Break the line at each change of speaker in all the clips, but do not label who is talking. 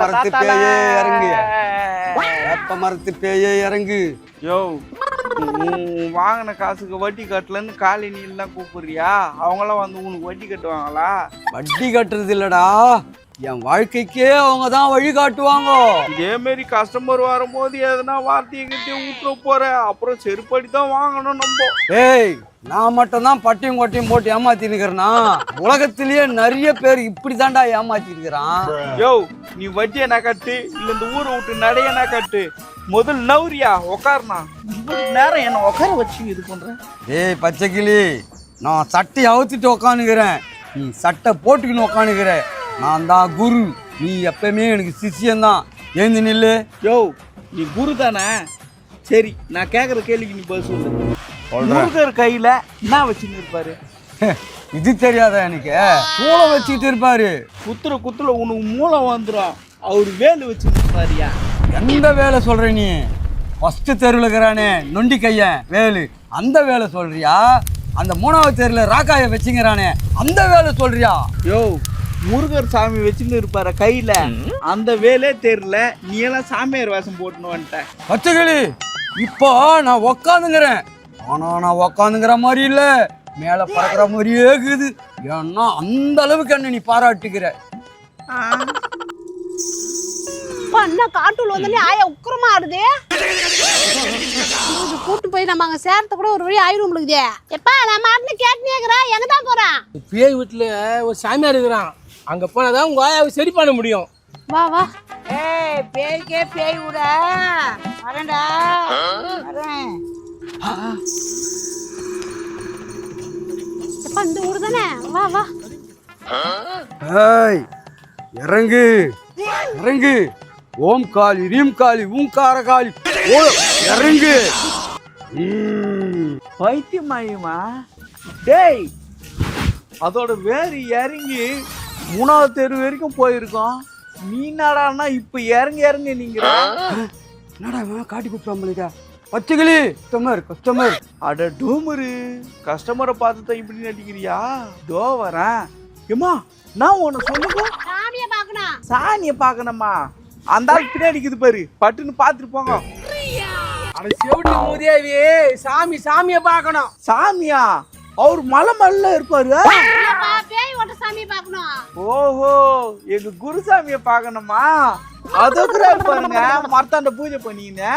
மரத்து பேயே இறங்கு. வேப்ப மரத்து பேயே இறங்கு.
யோ வாங்கின காசுக்கு வட்டி கட்டலன்னு காலனி எல்லாம் கூப்பிடுறியா? அவங்களாம் வந்து உனக்கு வட்டி கட்டுவாங்களா?
வட்டி கட்டுறது இல்லடா என் வாழ்க்கைக்கே அவங்க தான் வழி காட்டுவாங்க.
இதே மாதிரி கஸ்டமர் வரும்போது எதனா வார்த்தையை கிட்டே விட்டுற போற அப்புறம் செருப்படி தான் வாங்கணும் நம்ம.
ஏய் நான் மட்டும் தான் பட்டியும் கொட்டையும் போட்டு ஏமாத்தி இருக்கிறேன்னா உலகத்திலேயே நிறைய பேர் இப்படி தான்டா ஏமாத்தி இருக்கிறான்.
யோ நீ வட்டி என்ன கட்டு இல்ல இந்த ஊரை விட்டு நடையனா கட்டு. முதல் நவுரியா உக்காருனா இவ்வளவு நேரம் என்ன உட்கார வச்சு இது பண்ற?
ஏய் பச்சைக்கிளி நான் சட்டை அவுத்துட்டு உக்காந்துக்கிறேன். நீ சட்டை போட்டுக்கின்னு உக்காந்துக்கிற. நான் தான் குரு. நீ எப்பவுமே எனக்கு சிஷியன்தான் ஏந்து நில்லு.
யோ நீ குரு தானே? சரி நான் கேக்குற கேள்விக்கு நீ பதில் சொல்லு. முருகர் கையில என்ன வச்சுன்னு இருப்பாரு?
இது தெரியாதா எனக்கு? சூளை வச்சுக்கிட்டு இருப்பாரு.
குத்துற குத்துல உனக்கு மூளை வந்துடும் அவர் வேலு வச்சுன்னு இருப்பாருயா?
எந்த வேலை சொல்ற நீ? ஃபர்ஸ்ட் தெருவில் இருக்கிறானே நொண்டி கையன் வேலு. அந்த வேலை சொல்றியா? அந்த மூணாவது தெருவில் ராக்காய வச்சுங்கிறானே அந்த வேலை சொல்றியா?
யோ முருகர் சாமி வச்சுன்னு இருப்பாரு கையில. அந்த வேலே தெரியல. நீ எல்லாம் சாமியார் வேஷம் போட்டுன்னு வந்துட்ட.
பச்சைக்கிளி இப்போ நான் உக்காந்துங்கிறேன். ஆனா நான் உக்காந்துங்கிற மாதிரி இல்ல. மேல பறக்கிற மாதிரியே இருக்குது. ஏன்னா அந்த அளவுக்கு என்ன நீ பாராட்டுகிற
அப்பா என்ன காட்டுல வந்தோடனே ஆயா உக்கிரமா ஆடுது? கூட்டு போய் நம்ம அங்க சேர்த்த கூட ஒரு வழி ஆயிரும் உங்களுக்கு எப்பா நான் மாட்டுன்னு கேட்டுனே இருக்கிறேன் எங்க தான் போறேன்
பேய் வீட்டில் ஒரு சாமியார் இருக்கிறான். அங்கே போனால் தான் உங்கள் ஆயாவை சரி பண்ண முடியும்.
வா வா.
ஏய் பேய்க்கே பேய் விட வரேன்டா. வரேன்.
இந்த ஊர் தானே? வா வா.
ஏய் இறங்கு. இறங்கு. ஓம் காளி ரீம் காளி ஊங்கார காளி. ஓ இறங்கு.
பைத்தியமாயுமா டேய் அதோட வேறு இறங்கி மூணாவது தெரு வரைக்கும் போயிருக்கோம். நீ என்னடான்னா இப்ப இறங்கி இறங்கி நீங்க
என்னடா இவன் காட்டி கூப்பிட்டாம்பளிக்கா பச்சைக்கிளி கஸ்டமர் கஸ்டமர்
அட டூமரு கஸ்டமரை பார்த்து தான் இப்படி நடிக்கிறியா? தோ வரேன். ஏமா நான் உன்னை சொல்லுங்க
சாமியை பார்க்கணும்.
சாணியை பார்க்கணுமா? அந்த ஆள் பின்னாடி இருக்குது பாரு. பட்டுன்னு பார்த்துட்டு போங்க.
அட செவிட்டு மூதேவி சாமி சாமியை பார்க்கணும்.
சாமியா? அவர் மலை மல்ல இருப்பாரு.
சாமியை பார்க்கணும்.
ஓஹோ எங்க குருசாமியை பார்க்கணுமா? அதோக்குற பாருங்க மரத்தாண்ட பூஜை பண்ணிக்கின்னு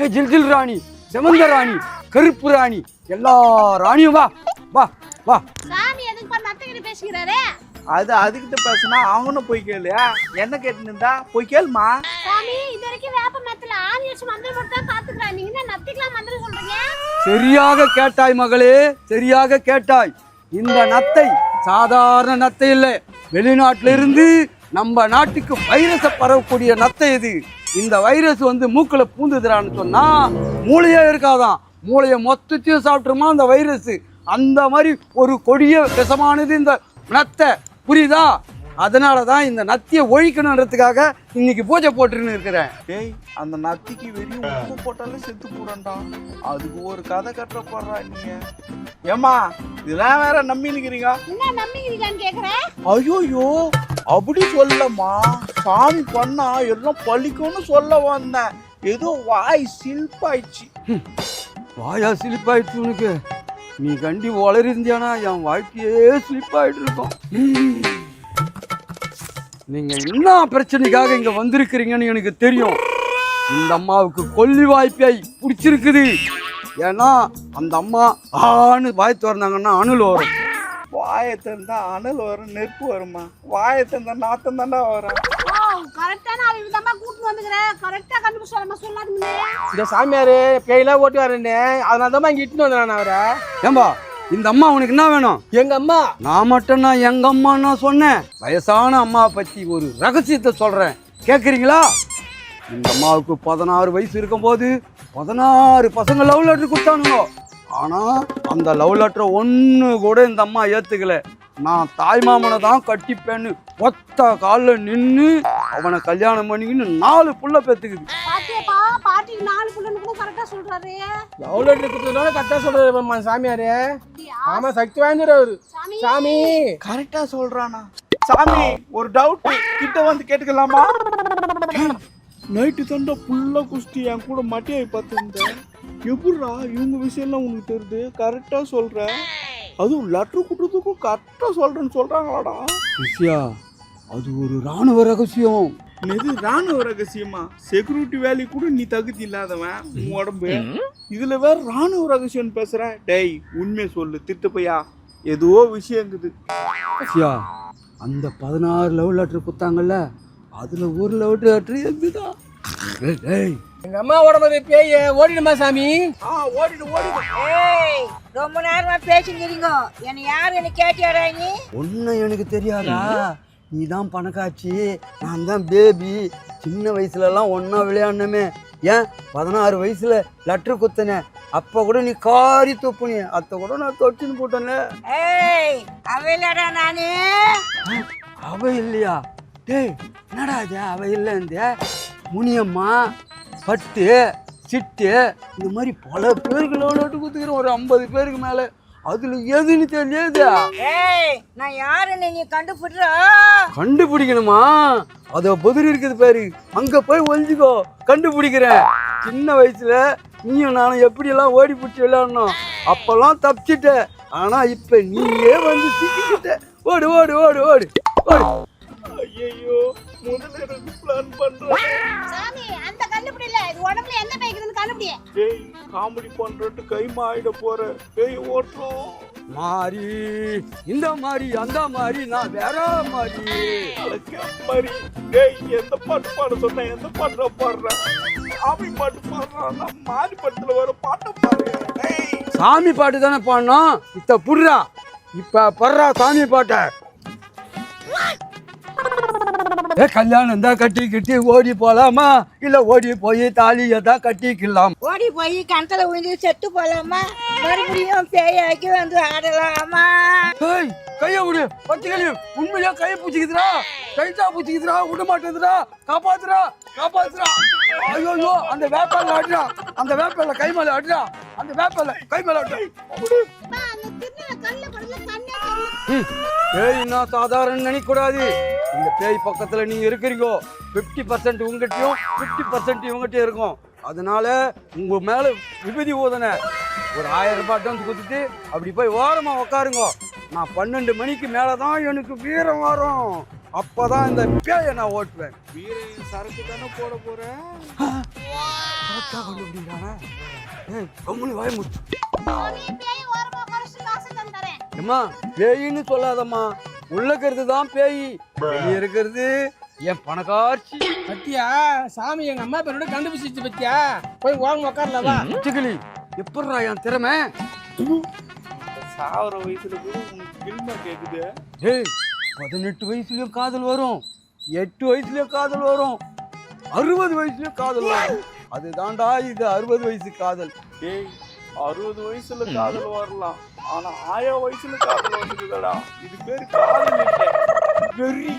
ஏ ஜில் ஜில் ராணி செமந்த ராணி கருப்பு ராணி எல்லா ராணியும் வா வா வா.
சாமி எதுக்கு பண்ண அத்தைக்கிட்ட பேசிக்கிறாரு.
அது அதுகிட்ட பேசுனா அவனும் போய் கேளு. என்ன கேட்டுன்னு இருந்தா போய் கேளுமா.
சாமி இது வரைக்கும் வேப்ப மரத்துல ஆணி வச்சு மந்திரம் மட்டும் தான் பாத்துக்கிறேன் நீங்க என்ன நத்திக்கலாம் மந்திரம் சொல்றீங்க?
சரியாக கேட்டாய் மகளே சரியாக கேட்டாய். இந்த நத்தை சாதாரண நத்தை இல்லை. வெளிநாட்டிலிருந்து நம்ம நாட்டுக்கு வைரஸை பரவக்கூடிய நத்தை இது. இந்த வைரஸ் வந்து மூக்கில் பூந்துதுறான்னு சொன்னால் மூளையே இருக்காதான். மூளையை மொத்தத்தையும் சாப்பிட்டுருமா அந்த வைரஸ் அந்த மாதிரி ஒரு கொடிய விஷமானது இந்த நத்தை. புரியுதா? அதனால தான் இந்த நத்தியை ஒழிக்கணுன்றதுக்காக இன்னைக்கு பூஜை போட்டுருன்னு இருக்கிறேன்.
டேய் அந்த நத்திக்கு வெறியும் உப்பு போட்டாலும் செத்து போடண்டா அதுக்கு ஒரு கதை கட்டுற போடுறா நீங்க ஏமா இதெல்லாம் வேற நம்பி நிக்கிறீங்க?
என்ன நம்பிக்கிறீங்கன்னு கேக்குறேன்
ஐயோயோ அப்படி சொல்லம்மா. சாமி பண்ணா எல்லாம் பழிக்கும்னு சொல்ல வந்தேன். ஏதோ வாய் சில்பாயிடுச்சு
வாயா சிலிப்பாயிடுச்சு உனக்கு. நீ கண்டி வளர்ந்தியானா என் வாழ்க்கையே ஸ்லிப்பாயிட்டு இருக்கும் நீங்க என்ன பிரச்சனைக்காக இங்க வந்திருக்கிறீங்கன்னு எனக்கு தெரியும். இந்த அம்மாவுக்கு கொல்லி வாய்ப்பை பிடிச்சிருக்குது. ஏன்னா அந்த அம்மா ஆன்னு வாய் திறந்தாங்கன்னா அணுல் வரும்.
வாயை திறந்தா அனல் வரும் நெருப்பு வருமா வாயை திறந்தா நாத்தம் தாண்டா வரும்.
இந்த சாமியார் பேயெல்லாம் ஓட்டி வரேன்னு அதனால தான் இங்கே இட்டுன்னு வந்தேன் நான் அவரை.
ஏம்பா இந்த அம்மா உனக்கு என்ன வேணும்?
எங்கள் அம்மா?
நான் மட்டும் நான் எங்க அம்மான்னு சொன்னேன். வயசான அம்மாவை பத்தி ஒரு ரகசியத்தை சொல்றேன். கேக்குறீங்களா? இந்த அம்மாவுக்கு பதினாறு வயசு இருக்கும்போது பதினாறு பசங்க லவ் லெட்டர் கொடுத்தானுங்க. ஆனா அந்த லவ் லெட்டரை ஒன்று கூட இந்த அம்மா ஏத்துக்கல. நான் தாய் மாமனை தான் கட்டிப்பேன்னு ஒத்த காலில் நின்று அவனை கல்யாணம் பண்ணிக்கின்னு நாலு புள்ள பெத்துக்குது.
பாட்டிக்கு நாலு புள்ளன்னு கூட கரெக்டா சொல்றாரு.
எவ்வளோ லிட்டர் கொடுத்ததுனால கரெக்டாக சாமியார். சக்தி வாய்ந்தவர் அவரு.
சாமி.
கரெக்டா சொல்றானா? சாமி ஒரு டவுட் கிட்ட வந்து கேட்டுக்கலாமா? நைட்டு தண்டா ஃபுல்லா குஸ்தி என் கூட மட்டியாய் பார்த்துருந்தேன். எப்படிடா இவங்க விஷயம்லாம் உனக்கு தெரியுது? கரெக்டா சொல்ற. அதுவும் லெட்டர் கொடுத்ததுக்கும் கரெக்டா சொல்றேன்னு சொல்றாங்களாடா.
விஷயா அது ஒரு ராணுவ ரகசியம்.
இது ராணுவ ரகசியமா? செக்யூரிட்டி வேலைக்கு கூட நீ தகுதி இல்லாதவன் உன் உடம்பு. இதுல வேற ராணுவ ரகசியம் பேசுற டேய் உண்மையை சொல்லு திட்டு பையா ஏதோ விஷயம் இருக்குது
விஷயா அந்த பதினாறு லவ் லெட்டர் கொடுத்தாங்கல்ல அதுல ஒரு லவ் லெட்டர் எதுதான் டேய், டேய்
எங்கள் அம்மா உடம்பு பேய் ஓடிடுமா சாமி?
ஆ ஓடிடு ஓடிடு.
ஏய் ரொம்ப நேரமா பேசிக்கிறீங்க. என்னை யார் என்ன கேட்டியாடா நீ?
ஒன்றும் எனக்கு தெரியாதா? நீ தான் பணக்காட்சி நான் தான் பேபி சின்ன வயசுலலாம் ஒன்றா விளையாடணுமே. ஏன்? பதினாறு வயசுல லெட்டர் குத்தினேன் அப்போ கூட நீ காரி துப்புனி. அத்தை கூட நான் தொட்டுன்னு போட்டேன்ல.
ஏய் அவையிலடா நானு.
அவ இல்லையா? டேய் என்னடா இது? அவ இல்லைந்த முனியம்மா பட்டு சிட்டு இந்த மாதிரி பல பேருக்கு லெட்டு குத்துக்கிறோம் ஒரு ஐம்பது பேருக்கு மேலே. அதில் எதுன்னு தெரியாது?
நான் யாருன்னு நீ கண்டுபிடுறா?
கண்டுபிடிக்கணுமா? அதோ புதிர் இருக்குது பாரு. அங்க போய் ஒளிஞ்சுக்கோ. கண்டுபிடிக்கிறேன். சின்ன வயசுல நீயும் நானும் எப்படியெல்லாம் ஓடி பிடிச்சி விளையாடணும்? அப்பெல்லாம் தப்பிச்சிட்ட ஆனா இப்ப நீயே வந்து சிக்கிக்கிட்ட. ஓடு ஓடு ஓடு ஓடு ஓடு.
ஐயோ முதல்ல எனக்கு பிளான் பண்றேன்.
சாமி அந்த கண்டுபிடில இது உடம்புல என்ன பேய்க்குதுன்னு கண்டுபிடி
டேய் காமெடி பண்றட்டு கைமா ஆயிட போற. டேய் ஓட்டுறோம்
மாறி இந்த மாதிரி அந்த மாதிரி நான் வேற மாதிரி
மாதிரி டேய் எந்த பாட்டு பாட சொன்ன எந்த பாட்டு பாடுறேன் சாமி பாட்டு பாடுறான் நான் மாறி படத்துல வர பாட்டை
சாமி பாட்டு தானே பாடணும் இத்த புடுறா இப்ப படுறா சாமி பாட்டை. ஏ கல்யாணம் தான் கட்டி கிட்டி ஓடி போலாமா? இல்ல ஓடி போய் தாலியை தான் கட்டிக்கலாம்
ஓடி போய் கணத்துல விழுந்து செத்து போலாமா? மறுபடியும் பேயாக்கி வந்து ஆடலாமா?
ஏய் கைய விடு. பச்சைகளி உண்மையிலே கையை பூச்சிக்குதுடா கைத்தா பூச்சிக்குதுடா விட மாட்டேங்குதுடா காப்பாத்துடா காப்பாத்துடா. ஐயோ அந்த வேப்பால அடிடா அந்த வேப்பால கை மேல அடிடா அந்த வேப்பால கை மேல அடிடா
அம்மா, அந்த திருநெல்வேலி கல்ல படல கண்ணே தெரியல.
ம், பேய் நான் சாதாரண நினைக்க கூடாது இந்த பேய் பக்கத்துல நீங்க இருக்கிறீங்க பிப்டி பர்சன்ட் உங்ககிட்டயும் பிப்டி பர்சன்ட் இவங்ககிட்டயும் இருக்கும். அதனால உங்க மேல விபதி ஊதன ஒரு ஆயிரம் ரூபாய் அட்வான்ஸ் கொடுத்துட்டு அப்படி போய் ஓரமா உக்காருங்க. நான் பன்னெண்டு மணிக்கு மேலதான் எனக்கு வீரம் வரும். அப்பதான் இந்த பேயை நான் ஓட்டுவேன்.
சரக்கு தானே போட போற
கரெக்டா கண்டுபிடிக்கிறானே ஏய் கம்முனு வாய முச்சு ஏம்மா பேயின்னு சொல்லாதம்மா. உள்ள இருக்கிறது தான் பேய் வெளியே இருக்கிறது என் பணக்காட்சி.
பத்தியா? சாமி எங்கள் அம்மா பேரோட கண்டுபிடிச்சிச்சு பத்தியா? போய் வாங்க உக்காரலவா
சிக்கலி எப்பட்றா என் திறமை?
சாவர வயசுல கூட கில்மா கேக்குது.
ஏய் பதினெட்டு வயசுலயும் காதல் வரும். எட்டு வயசுலயும் காதல் வரும். அறுபது வயசுலயும் காதல் வரும். அதுதான்டா இது அறுபது வயசு காதல்.
டேய் அறுபது வயசுல காதல் வரலாம். ஆனா ஆயிரம் வயசுல காதல் வந்துக்குதடா இது பேரு காதல் இல்லை வெறி.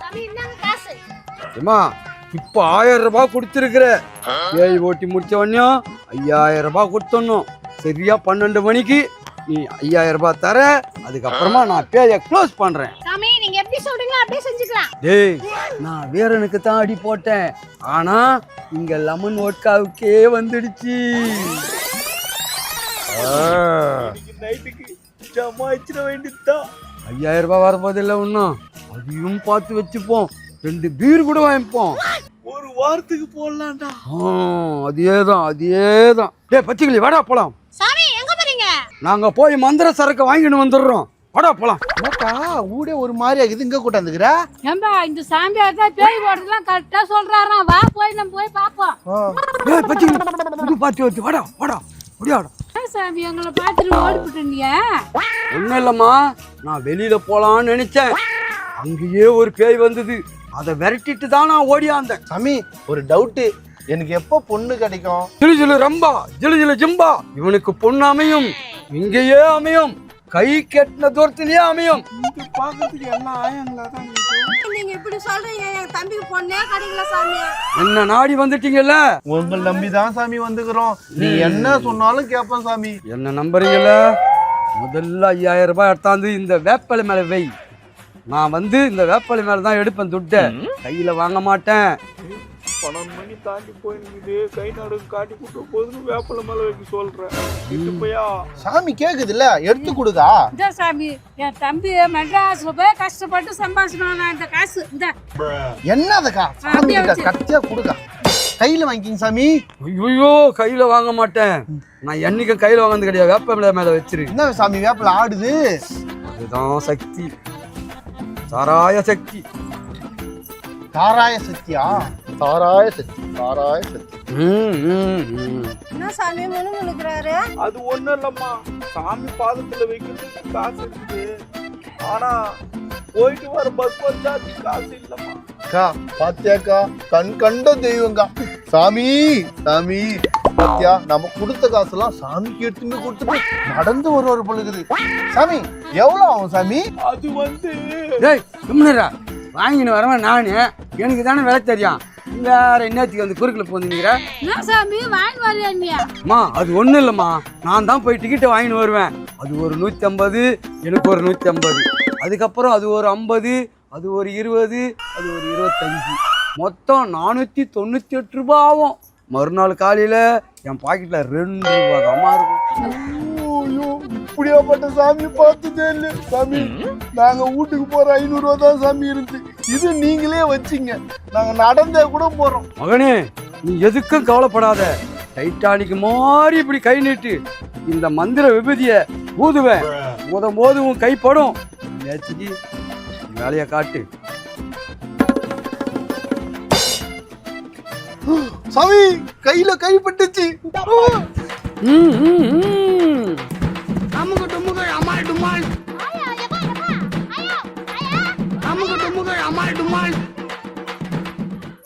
சாமி இந்தாங்க காசு.
ஏம்மா இப்போ ஆயிரம் ரூபாய் கொடுத்துருக்குற. பேய் ஓட்டி முடிச்ச உடனே ஐயாயிரம் ரூபாய் கொடுத்துடணும் சரியா பன்னெண்டு மணிக்கு நீ ஐயாயிரம் ரூபாய் தர. அதுக்கப்புறமா நான் பேயை க்ளோஸ் பண்றேன்.
சாமி நீங்க எப்படி சொல்றீங்களோ அப்படியே செஞ்சுக்கலாம்.
டேய் நான் வீரனுக்கு தான் அடி போட்டேன். ஆனா இங்க லெமன் ஓட்காவுக்கே வந்துடுச்சு.
நைட்டுக்கு ஜமாயிச்சிட வேண்டியதுதான்.
ஐயாயிரம் ரூபாய் வரப்போதில்லை இன்னும் அதையும் பார்த்து வச்சுப்போம். ரெண்டு பீர் கூட வாங்கிப்போம்.
ஒரு வாரத்துக்கு போடலாம்டா.
ஆ, அதே தான் அதே தான் டேய் பச்சைக்கிளி வாடா போலாம்.
சாமி எங்க போறீங்க?
நாங்க போய் மந்திர சரக்கு வாங்கிட்டு வந்துடுறோம். வாடா போலாம்.
என்னக்கா ஊடே ஒரு மாதிரி ஆகுது. இங்க கூட்டாந்துக்கிறா
ஏம்பா இந்த சாமியார் தான் பேய் ஓடுறதுலாம் கரெக்டா சொல்றாராம். வா போய் நம்ம போய் பார்ப்போம்.
டேய் பச்சைக்கிளி புது பாத்தி வச்சு வாடா வாடா முடியாடா
ஏன் சாமி எங்களை பார்த்துட்டு ஓடிவிட்டு நீ
ஒன்றும் இல்லைம்மா நான் வெளியில போலான்னு நினைச்சேன். அங்கேயே ஒரு பேய் வந்தது. அதை விரட்டிட்டு தான் நான் ஓடியாந்தேன்
சாமி ஒரு டவுட்டு எனக்கு எப்போ பொண்ணு கிடைக்கும்?
ஜிலு ஜிலு ரம்பா ஜிலு ஜிலு ஜிம்பா. இவனுக்கு பொண்ணு அமையும். இங்கேயே அமையும். கை கெட்டின தூரத்திலேயே அமையும்.
பாக்கிறதுக்கு எல்லாம் ஆயங்களா தான் இருக்கு.
நீங்க இப்படி சொல்றீங்க எங்க தம்பிக்கு பொண்ணே கிடைக்கல சாமி.
என்ன நாடி வந்துட்டீங்கல்ல?
உங்களை நம்பி தான் சாமி வந்துக்கிறோம். நீ என்ன சொன்னாலும் கேட்பேன் சாமி.
என்ன நம்புறீங்கல்ல? முதல்ல ஐயாயிரம் ரூபாய் எடுத்தாந்து இந்த வேப்பலை மேல வை. நான் வந்து இந்த வேப்பலை மேல தான் எடுப்பேன் துட்டை. கையில வாங்க மாட்டேன்.
பன்னெண்டு மணி தாண்டி போயிருக்குது. கை நடுங்க காட்டி கூட்டு போதுன்னு வேப்பல மேல வைக்க சொல்றேன். இது போயா?
சாமி கேக்குதுல்ல? எடுத்து கொடுக்கா
இந்த சாமி என் தம்பி மெட்ராஸ்ல போய் கஷ்டப்பட்டு சம்பாதிச்சினான் இந்த காசு இந்த.
என்னதுக்கா சாமி கத்தியா கொடுக்கா? கையில வாங்கிக்கிங்க சாமி.
ஐயோ கையில வாங்க மாட்டேன். நான் என்னைக்கும் கையில வாங்கினது கிடையாது. வேப்பலை மேல வச்சிரு.
என்ன சாமி வேப்பில ஆடுது?
அதுதான் சக்தி. சாராய சக்தி.
தாராய சக்தியா? தாராய சக்தி தாராய சக்தி.
என்ன சாமி முணுமுணுக்கிறாரு
அது ஒண்ணும் இல்லம்மா. சாமி பாதத்துல வைக்கிறதுக்கு காசு இருக்குது. ஆனா போயிட்டு வர பஸ் பஞ்சாச்சு காசு இல்லம்மா.
அக்கா பாத்தியாக்கா? கண் கண்ட தெய்வங்கா சாமி சாமி பாத்தியா? நம்ம கொடுத்த காசெல்லாம் சாமிக்கு எடுத்துன்னு கொடுத்துட்டு நடந்து வருவார் பொழுது சாமி எவ்வளவு ஆகும் சாமி?
அது வந்து
டேய் சும்னரா வாங்கின்னு வரவன் நானு. எனக்கு தானே விலை தெரியும். வேற என்னத்துக்கு வந்து குறுக்கில் போந்துங்கிற
என்ன சாமி? வாங்கி வரையா நீ
அம்மா அது ஒன்றும் இல்லைம்மா. நான் தான் போய் டிக்கெட்டை வாங்கின்னு வருவேன். அது ஒரு நூற்றி ஐம்பது எனக்கு ஒரு நூற்றி ஐம்பது அதுக்கப்புறம் அது ஒரு ஐம்பது அது ஒரு இருபது அது ஒரு இருபத்தஞ்சி. மொத்தம் நானூற்றி தொண்ணூற்றி எட்டு ரூபா ஆகும். மறுநாள் காலையில் என் பாக்கெட்டில் ரெண்டு ரூபா தாம்மா இருக்கும்.
ஐயோ இப்படியாப்பட்ட சாமி பார்த்ததே இல்லை. சாமி நாங்க வீட்டுக்கு போற ஐநூறு ரூபா தான் சாமி இருந்து இது நீங்களே வச்சிங்க. நாங்க நடந்தே கூட போறோம்.
மகனே நீ எதுக்கும் கவலைப்படாத. டைட்டானிக் மாதிரி இப்படி கை நீட்டு இந்த மந்திர விபூதிய ஊதுவேன். ஊதும் போது உன் கைப்படும் நேற்றுக்கு வேலையை காட்டு.
சாமி கையில கைப்பட்டுச்சு
ம், ம், ம்.
my